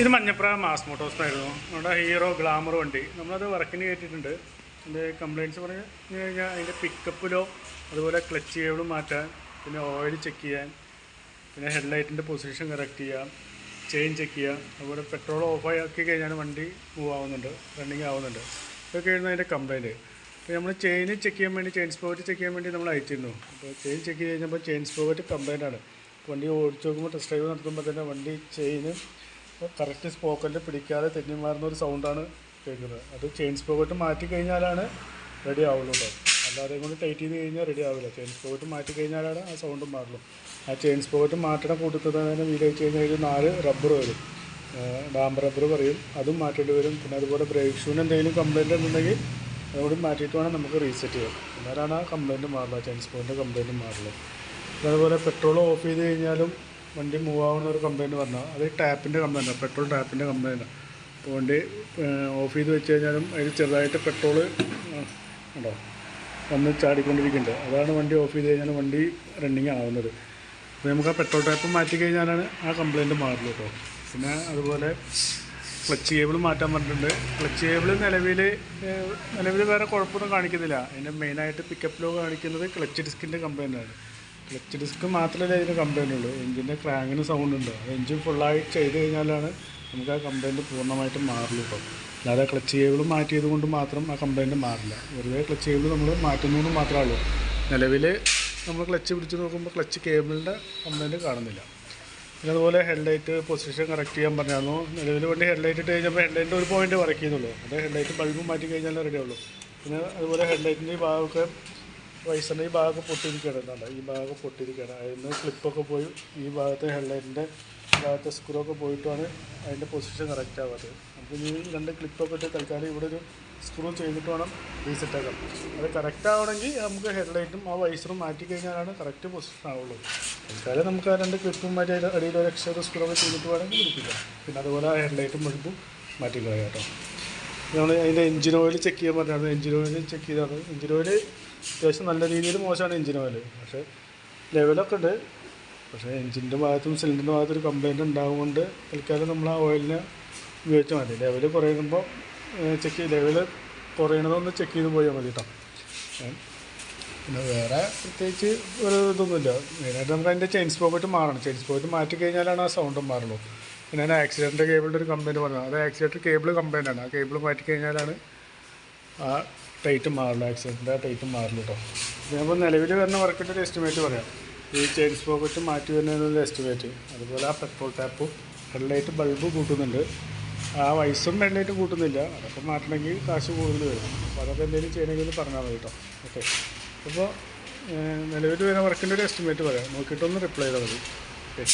ഇത് Manjapra mass motors ആയിരുന്നു. നമ്മുടെ ഹീറോ ഗ്ലാമർ വണ്ടി. നമ്മളത് വർക്കിന് കയറ്റിയിട്ടുണ്ട് അതിന്റെ കംപ്ലയിന്റ്സ് പറഞ്ഞു കഴിഞ്ഞാൽ അതിന്റെ പിക്കപ്പിലോ അതുപോലെ ക്ലച്ച് കേബിൾ മാറ്റാൻ പിന്നെ ഓയിൽ ചെക്ക് ചെയ്യാൻ പിന്നെ ഹെഡ്ലൈറ്റിന്റെ പൊസിഷൻ കറക്റ്റ് ചെയ്യാം ചെയിൻ ചെക്ക് ചെയ്യാം അതുപോലെ പെട്രോൾ ഓഫ് ആക്കി കഴിഞ്ഞാൽ വണ്ടി മൂവ് ആവുന്നുണ്ട് റണ്ണിങ് ആവുന്നുണ്ട്. ഇതൊക്കെ ആയിരുന്നു അതിന്റെ കംപ്ലയിന്റ് അപ്പോൾ നമ്മൾ ചെയിൻ ചെക്ക് ചെയ്യാൻ വേണ്ടി ചെയിൻ സ്പോക്കറ്റ് ചെക്ക് ചെയ്യാൻ വേണ്ടി നമ്മൾ അയച്ചിരുന്നു. അപ്പോൾ ചെയിൻ ചെക്ക് ചെയ്ത് കഴിഞ്ഞപ്പോൾ ചെയിൻ സ്പോക്കറ്റ് കംപ്ലയിന്റ് ആണ്. വണ്ടി ഓടിച്ച് നോക്കുമ്പോൾ ടെസ്റ്റ് ഡ്രൈവ് നടത്തുമ്പോൾ തന്നെ വണ്ടി ചെയിന് കറക്റ്റ് സ്പോക്കറ്റിൽ പിടിക്കാതെ തെന്നി മാറുന്ന ഒരു സൗണ്ടാണ് കേൾക്കുന്നത്. അത് ചെയിൻ സ്പോക്കറ്റ് മാറ്റി കഴിഞ്ഞാലാണ് റെഡി ആവുള്ളൂ കേട്ടോ അല്ലാതെ കൊണ്ട് ടൈറ്റ് ചെയ്ത് കഴിഞ്ഞാൽ റെഡി ആവില്ല. ചെയിൻ സ്പോക്കറ്റ് മാറ്റി കഴിഞ്ഞാലാണ് ആ സൗണ്ട് മാറുള്ളൂ. ആ ചെയിൻ സ്പോക്കറ്റ് മാറ്റണ കൂട്ടത്തിൽ തന്നെ വീട് വെച്ച് കഴിഞ്ഞാൽ ഒരു നാല് റബ്ബർ വരും. ഡാം റബ്ബർ പറയും. അതും മാറ്റേണ്ടി വരും. പിന്നെ അതുപോലെ ബ്രേക്ക് ഷൂവിന് എന്തെങ്കിലും കംപ്ലയിന്റ് ഉണ്ടെങ്കിൽ അതുകൂടി മാറ്റിയിട്ട് വേണം നമുക്ക് റീസെറ്റ് ചെയ്യാം എന്നാലാണ് ആ കംപ്ലയിന്റ് മാറുക ചെയിൻ സ്പോക്കറ്റിന്റെ കംപ്ലയിന്റ് മാറുള്ളൂ. അതുപോലെ പെട്രോൾ ഓഫ് ചെയ്ത് കഴിഞ്ഞാലും വണ്ടി മൂവ് ആവുന്ന ഒരു കംപ്ലയിന്റ് പറഞ്ഞാൽ അത് ടാപ്പിന്റെ കംപ്ലയിന്റാണ് പെട്രോൾ ടാപ്പിന്റെ കംപ്ലയിന്റാണ് അപ്പോൾ വണ്ടി ഓഫ് ചെയ്ത് വെച്ച് കഴിഞ്ഞാലും അതിൽ ചെറുതായിട്ട് പെട്രോൾ ഉണ്ടോ? വന്ന് ചാടിക്കൊണ്ടിരിക്കുന്നുണ്ട്. അതാണ് വണ്ടി ഓഫ് ചെയ്ത് കഴിഞ്ഞാൽ വണ്ടി റണ്ണിങ് ആവുന്നത്. അപ്പോൾ നമുക്ക് ആ പെട്രോൾ ടാപ്പ് മാറ്റി കഴിഞ്ഞാലാണ് ആ കംപ്ലയിന്റ് മാറുള്ളൂ കേട്ടോ. പിന്നെ അതുപോലെ ക്ലച്ച് കേബിൾ മാറ്റാൻ പറഞ്ഞിട്ടുണ്ട്. ക്ലച്ച് കേബിൾ നിലവിൽ നിലവിൽ വേറെ കുഴപ്പമൊന്നും കാണിക്കുന്നില്ല. അതിന്റെ മെയിനായിട്ട് പിക്കപ്പിലോ കാണിക്കുന്നത് ക്ലച്ച് ഡിസ്കിന്റെ കംപ്ലയിന്റ് ആണ്. ക്ലച്ച് ഡിസ്ക് മാത്രമല്ല ഇതിന് കംപ്ലയിന്റ് ഉള്ളൂ. എഞ്ചിന്റെ ക്രാങ്ങിന് സൗണ്ട് ഉണ്ട്. അത് എഞ്ചിൻ ഫുള്ളായിട്ട് ചെയ്ത് കഴിഞ്ഞാലാണ് നമുക്ക് ആ കംപ്ലൈന്റ് പൂർണമായിട്ട് മാറുള്ളൂ ഇപ്പം. അല്ലാതെ ക്ലച്ച് കേബിൾ മാറ്റിയത് കൊണ്ട് മാത്രം ആ കംപ്ലൈന്റ് മാറില്ല. വെറുതെ ക്ലച്ച് കേബിൾ നമ്മൾ മാറ്റുന്നതെന്ന് മാത്രമേ ഉള്ളൂ. നിലവിൽ നമ്മൾ ക്ലച്ച് പിടിച്ച് നോക്കുമ്പോൾ ക്ലച്ച് കേബിളിന്റെ കംപ്ലൈന്റ് കാണുന്നില്ല. പിന്നെ അതുപോലെ ഹെഡ്ലൈറ്റ് പൊസിഷൻ കറക്റ്റ് ചെയ്യാൻ പറഞ്ഞായിരുന്നു. നിലവിൽ വണ്ടി ഹെഡ്ലൈറ്റ് ഇട്ട് കഴിഞ്ഞപ്പോൾ ഹെഡ്ലൈറ്റിന്റെ ഒരു പോയിന്റ് വർക്ക് അത് ഹെഡ്ലൈറ്റ് ബൾബ് മാറ്റി കഴിഞ്ഞാൽ റെഡി ആവുള്ളൂ. പിന്നെ അതുപോലെ ഹെഡ്ലൈറ്റിന്റെ ഭാഗമൊക്കെ വയസ്സിന്റെ ഈ ഭാഗമൊക്കെ പൊട്ടിയിരിക്കുകയാണ്. എന്നുണ്ട് ഈ ഭാഗം പൊട്ടിയിരിക്കുകയാണ്. അതിന് ക്ലിപ്പൊക്കെ പോയി ഈ ഭാഗത്തെ ഹെഡ്ലൈറ്റിന്റെ ഭാഗത്തെ സ്ക്രൂ ഒക്കെ പോയിട്ടാണ് അതിന്റെ പൊസിഷൻ കറക്റ്റ് ആവാത്തത് നമുക്ക് ഈ രണ്ട് ക്ലിപ്പൊക്കെ ഇട്ട് തൽക്കാലം ഇവിടെ ഒരു സ്ക്രൂ ചെയ്തിട്ട് വേണം റീസെറ്റ് ആക്കാം അത് കറക്റ്റ് ആവണമെങ്കിൽ നമുക്ക് ഹെഡ്ലൈറ്റും ആ വൈസറും മാറ്റി കഴിഞ്ഞാലാണ് കറക്റ്റ് പൊസിഷൻ ആവുള്ളൂ. തൽക്കാലം നമുക്ക് ആ രണ്ട് ക്ലിപ്പും മാറ്റി അടിയിൽ ഒരു എക്സ്ട്രാ സ്ക്രൂ ഒക്കെ ചെയ്തിട്ട് വേണമെങ്കിൽ പിടിപ്പിക്കാം. പിന്നെ അതുപോലെ ആ ഹെഡ്ലൈറ്റും മുഴുപ്പും മാറ്റി കളയാം കേട്ടോ. നമ്മൾ അതിന്റെ എഞ്ചിൻ ഓയിൽ ചെക്ക് ചെയ്യാൻ പറഞ്ഞായിരുന്നു. എഞ്ചിൻ ഓയിൽ ചെക്ക് ചെയ്താണ് എഞ്ചിൻ ഓയിൽ അത്യാവശ്യം നല്ല രീതിയിൽ മോശമാണ് എഞ്ചിൻ ഓയിൽ പക്ഷേ ലെവലൊക്കെ ഉണ്ട്. പക്ഷേ എഞ്ചിന്റെ ഭാഗത്തും സിലിണ്ടറിന്റെ ഭാഗത്തും ഒരു കംപ്ലയിന്റ് ഉണ്ടാകുകൊണ്ട് തൽക്കാലം നമ്മൾ ആ ഓയിലിനെ ഉപയോഗിച്ചാൽ മതി. ലെവൽ കുറയുമ്പോൾ ചെക്ക് ലെവൽ കുറയണതൊന്ന് ചെക്ക് ചെയ്ത് പോയാൽ മതി കേട്ടോ പിന്നെ വേറെ പ്രത്യേകിച്ച് ഒരു ഇതൊന്നുമില്ല. മെയിനായിട്ട് നമുക്ക് അതിന്റെ ചെയിൻ സ്പോക്കറ്റ് മാറണം. ചെയിൻ സ്പോക്കറ്റ് മാറ്റി കഴിഞ്ഞാലാണ് ആ സൗണ്ടും മാറുള്ളൂ. പിന്നെ അതിന്റെ ആക്സിഡന്റ് കേബിളിന്റെ ഒരു കംപ്ലയിന്റ് പറഞ്ഞു അത് ആക്സിഡന്റ് കേബിൾ കംപ്ലയിന്റ് ആണ്. ആ കേബിൾ മാറ്റി കഴിഞ്ഞാലാണ് ആ ടൈറ്റ് മാറുള്ളൂ ആക്സിഡന്റ് ആ ടൈറ്റ് മാറുള്ളൂ കേട്ടോ ഞാനിപ്പോൾ നിലവിൽ വരുന്ന വർക്കിന്റെ ഒരു എസ്റ്റിമേറ്റ് പറയാം. ഈ ചെയിൻ സ്പോക്കറ്റ് മാറ്റി വരുന്നതിനുള്ള എസ്റ്റിമേറ്റ് അതുപോലെ ആ പെട്രോൾ ടാപ്പും ഹെഡ്ലൈറ്റ് ബൾബ് കൂട്ടുന്നുണ്ട്. ആ വയസ്സും ഹെഡ്ലൈറ്റ് കൂട്ടുന്നില്ല. അതൊക്കെ മാറ്റണമെങ്കിൽ കാശ് കൂടുതൽ വരും. അപ്പോൾ അതൊക്കെ എന്തെങ്കിലും ചെയ്യണമെങ്കിൽ പറഞ്ഞാൽ മതി കേട്ടോ ഓക്കെ. അപ്പോൾ നിലവിൽ വരുന്ന വർക്കിന്റെ ഒരു എസ്റ്റിമേറ്റ് പറയാം. നോക്കിയിട്ടൊന്ന് റിപ്ലൈ ചെയ്താൽ മതി. ഓക്കെ.